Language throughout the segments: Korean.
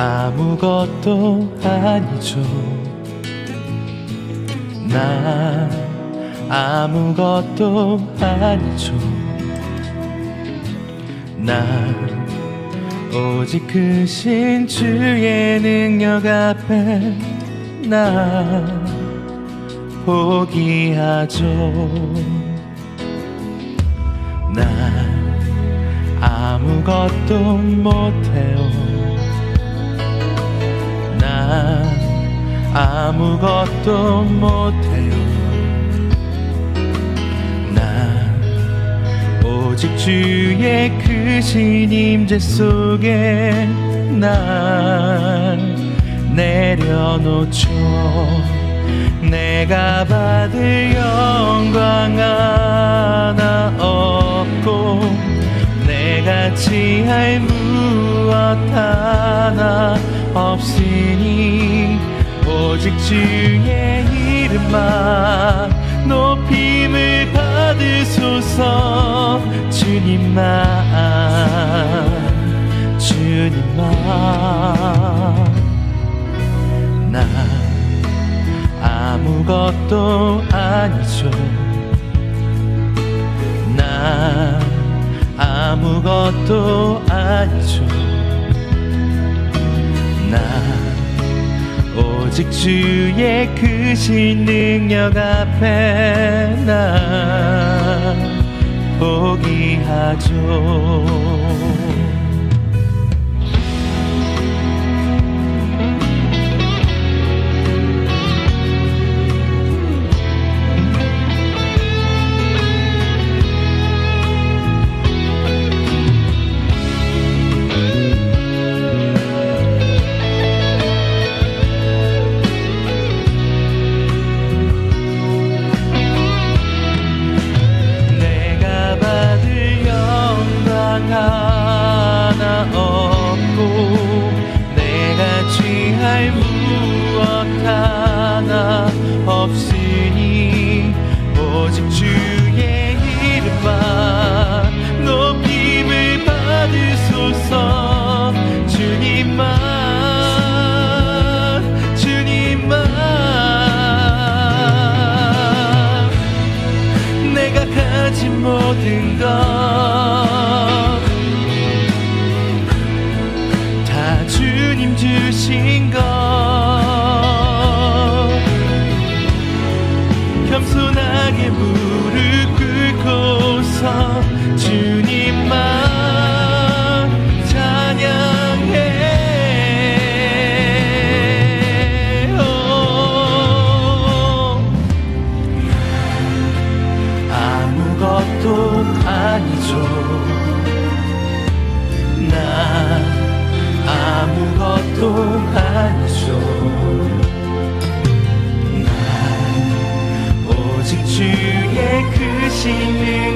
아무것도 아니죠. 나 아무것도 아니죠. 나 오직 크신 주의 능력 앞에 나 포기하죠. 나 아무것도 못해요 아무것도 못해요. 나 오직 주의 크신 임재 속에 날 내려놓죠. 내가 받을 영광 하나 없고 내가 취할 무엇 하나 없으니 오직 주의 이름만 높임을 받으소서. 주님만 주님만 나 아무것도 아니죠. 나 아무것도 아니죠 오직 주의 크신 능력 앞에 나 포기하죠 없으니 오직 주의 이름만 높임을 받으소서. 주님만 주님만 내가 가진 모든 것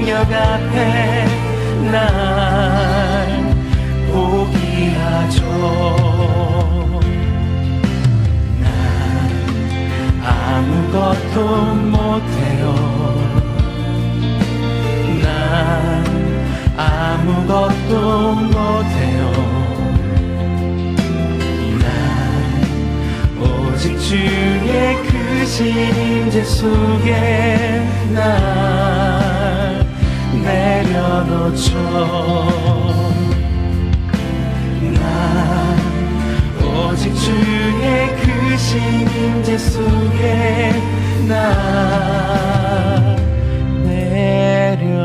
능력 앞에 날 포기하죠. 난 아무것도 못해요. 난 아무것도 못해요. 난 오직 주의 크신 임재 속에 내려놓죠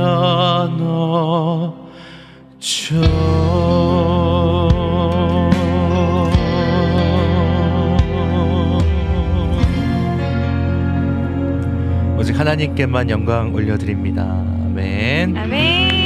오직 하나님께만 영광 올려드립니다. 아멘. 아멘.